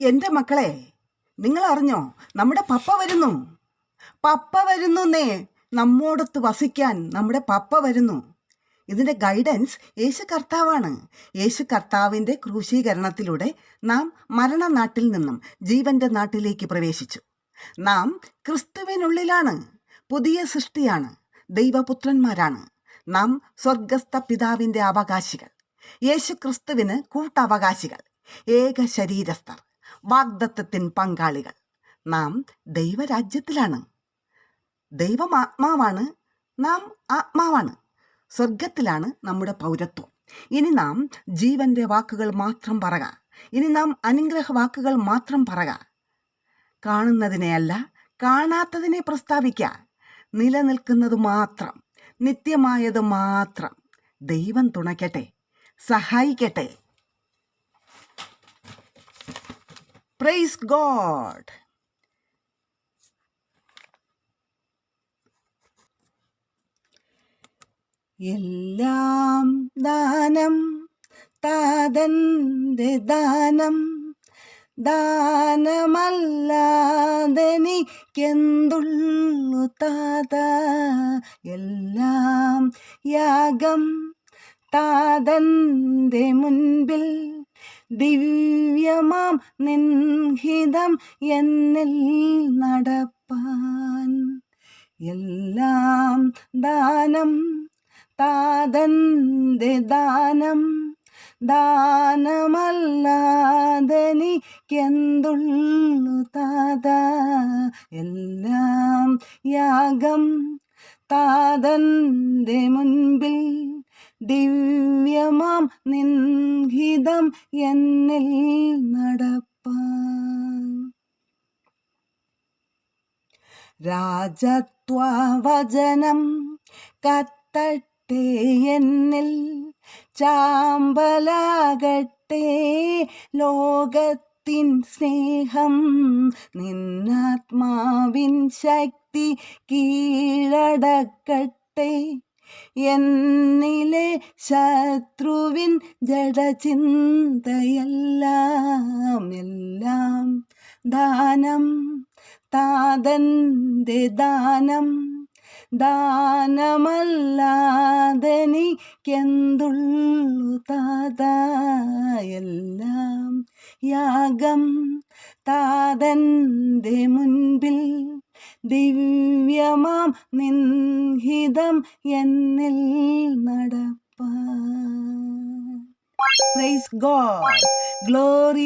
എന്റെ മക്കളെ നിങ്ങൾ അറിഞ്ഞോ നമ്മുടെ പപ്പ വരുന്നു. പപ്പ വരുന്നു നേ നമ്മോടൊത്ത് വസിക്കാൻ നമ്മുടെ പപ്പ വരുന്നു. ഇതിന്റെ ഗൈഡൻസ് യേശു കർത്താവാണ്. യേശു കർത്താവിന്റെ ക്രൂശീകരണത്തിലൂടെ നാം മരണനാട്ടിൽ നിന്നും ജീവന്റെ നാട്ടിലേക്ക് പ്രവേശിച്ചു. നാം ക്രിസ്തുവിനുള്ളിലാണ്. പുതിയ സൃഷ്ടിയാണ്. ദൈവപുത്രന്മാരാണ്. നാം സ്വർഗസ്ഥ പിതാവിന്റെ അവകാശികൾ. യേശു ക്രിസ്തുവിന് കൂട്ടവകാശികൾ. ഏക ശരീരസ്ഥർ. വാഗ്ദത്തത്തിൻ പങ്കാളികൾ. നാം ദൈവരാജ്യത്തിലാണ്. ദൈവം ആത്മാവാണ് നാം ആത്മാവാണ്. സ്വർഗത്തിലാണ് നമ്മുടെ പൗരത്വം. ഇനി നാം ജീവന്റെ വാക്കുകൾ മാത്രം പറക. ഇനി നാം അനുഗ്രഹ വാക്കുകൾ മാത്രം പറക. കാണുന്നതിനെയല്ല കാണാത്തതിനെ പ്രസ്താവിക്കുക നിലനിൽക്കുന്നത് മാത്രം നിത്യമായത് മാത്രം ദൈവം തുണയ്ക്കട്ടെ സഹായിക്കട്ടെ. പ്രൈസ് ഗോഡ് എല്ലാം ദാനം താതന്റെ ദാനം. ദാനമല്ലാതെനിക്കെന്തുള്ളു താത? എല്ലാം യാഗം താതന്റെ മുൻപിൽ ദിവ്യമാം നിൻഹിതം എന്നിൽ നടപ്പാൻ. എല്ലാം ദാനം താതന്റെ ദാനം ദാനമല്ലാതെനിക്കെന്തുള്ളു താത? എല്ലാം യാഗം താതന്റെ മുൻപിൽ ദിവ്യമാം നിൻഹിതം എന്നിൽ നടപ്പാൻ. രാജത്വവചനം കത്തട്ടെ എന്നിൽ ചാമ്പലാകട്ടെ ലോകത്തിൻ സ്നേഹം നിന്നാത്മാവിൻ ശക്തി കീഴടക്കട്ടെ. എന്നിലെ ശത്രുവിൻ ജഡചിന്തയെല്ലാം എല്ലാം ദാനം താതന്റെ ദാനം. ദാനമല്ലാതെനിക്കെന്തുള്ളു താത? എല്ലാം യാഗം. താതന്റെ മുൻപിൽ ദിവ്യമാം നിൻഹിതം എന്നിൽ നടപ്പ പ്രൈസ് ഗോഡ് ഗ്ലോറി